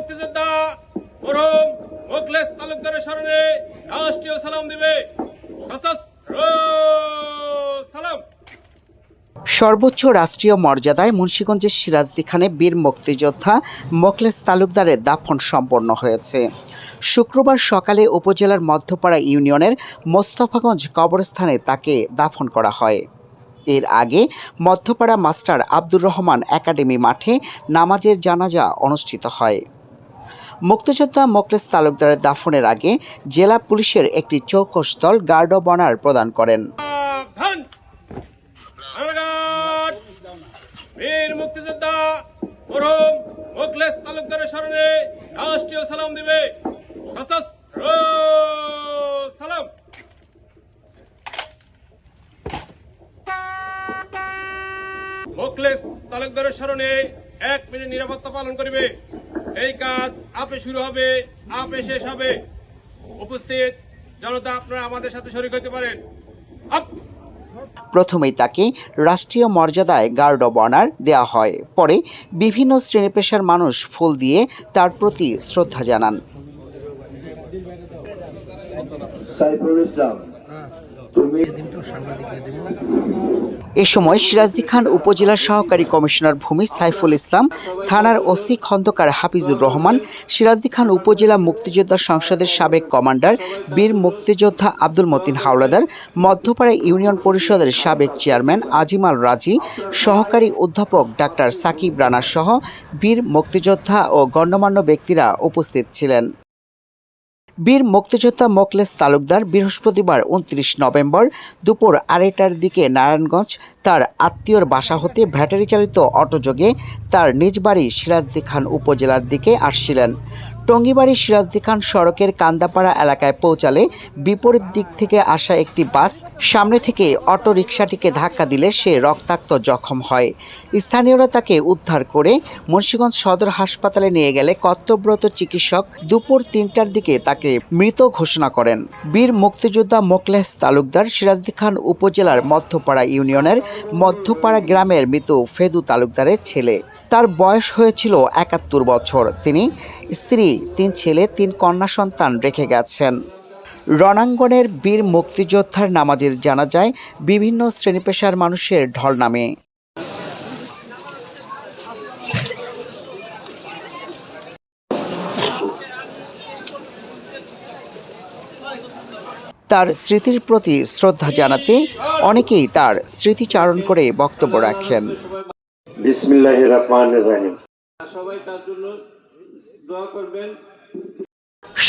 মুক্তিযোদ্ধা তালুকদারের স্মরণে রাষ্ট্রীয় সালাম দিবে। সর্বোচ্চ রাষ্ট্রীয় মর্যাদায় মুন্সীগঞ্জের সিরাজদি খানে বীর মুক্তিযোদ্ধা মোখলেস তালুকদারের দাফন সম্পন্ন হয়েছে। শুক্রবার সকালে উপজেলার মধ্যপাড়া ইউনিয়নের মোস্তফাগঞ্জ কবরস্থানে তাকে দাফন করা হয়। এর আগে মধ্যপাড়া মাস্টার আব্দুর রহমান একাডেমি মাঠে নামাজের জানাজা অনুষ্ঠিত হয়। মুক্তিযোদ্ধা মোখলেস তালুকদারের দাফনের আগে জেলা পুলিশের একটি চৌকস দল গার্ড অব অনার প্রদান করেন। বীর মুক্তিযোদ্ধা সালাম দিবে। মোখলেস তালুকদারের স্মরণে এক মিনিট নিরাপত্তা পালন করিবে। এই কাজ আপে শুরু হবে আপে শেষ হবে। উপস্থিত জনতা আপনারা আমাদের সাথে শরীর হতে পারেন। আপ! প্রথমেই তাকে রাষ্ট্রীয় মর্যাদায় গার্ড অব অনার দেওয়া হয়। পরে বিভিন্ন শ্রেণি পেশার মানুষ ফুল দিয়ে তার প্রতি শ্রদ্ধা জানান। এ সময় সিরাজদি খান উপজেলার সহকারী কমিশনার ভূমি সাইফুল ইসলাম, থানার ওসি খন্দকার হাফিজুর রহমান, সিরাজদি খান উপজেলা মুক্তিযোদ্ধা সংসদের সাবেক কমান্ডার বীর মুক্তিযোদ্ধা আব্দুল মতিন হাওলাদার, মধ্যপাড়া ইউনিয়ন পরিষদের সাবেক চেয়ারম্যান আজিমাল রাজি, সহকারী অধ্যাপক ডাক্তার সাকিব রানা সহ বীর মুক্তিযোদ্ধা ও গণ্যমান্য ব্যক্তিরা উপস্থিত ছিলেন। বীর মুক্তিযোদ্ধা মোকলেস তালুকদার বৃহস্পতিবার উনত্রিশ নভেম্বর দুপুর আড়াইটার দিকে নারায়ণগঞ্জ তার আত্মীয়র বাসা হতে ব্যাটারি চালিত অটোযোগে তার নিজ বাড়ি সিরাজদি খান উপজেলার দিকে আসছিলেন। টঙ্গিবাড়ি সিরাজদি খান সড়কের কান্দাপাড়া এলাকায় পৌঁছালে বিপরীত দিক থেকে আসা একটি বাস সামনে থেকে অটো রিকশাটিকে ধাক্কা দিলে সে রক্তাক্ত জখম হয়। স্থানীয়রা তাকে উদ্ধার করে মুন্সিগঞ্জ সদর হাসপাতালে নিয়ে গেলে কর্তব্যরত চিকিৎসক দুপুর তিনটার দিকে তাকে মৃত ঘোষণা করেন। বীর মুক্তিযোদ্ধা মোকলেস তালুকদার সিরাজদি খান উপজেলার মধ্যপাড়া ইউনিয়নের মধ্যপাড়া গ্রামের মৃত ফেদু তালুকদারের ছেলে। তার বয়স হয়েছিল একাত্তর বছর। তিনি স্ত্রী, তিন ছেলে, তিন কন্যা সন্তান রেখে গেছেন। রণাঙ্গনের বীর মুক্তিযোদ্ধার নামাজের জানা যায় বিভিন্ন শ্রেণি পেশার মানুষের ঢল নামে। তার স্মৃতির প্রতি শ্রদ্ধা জানাতে অনেকেই তার স্মৃতিচারণ করে বক্তব্য রাখেন।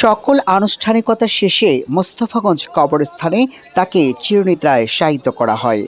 সকল আনুষ্ঠানিকতা শেষে মোস্তফাগঞ্জ কবরস্থানে তাকে চিরনিদ্রায় শায়িত করা হয়।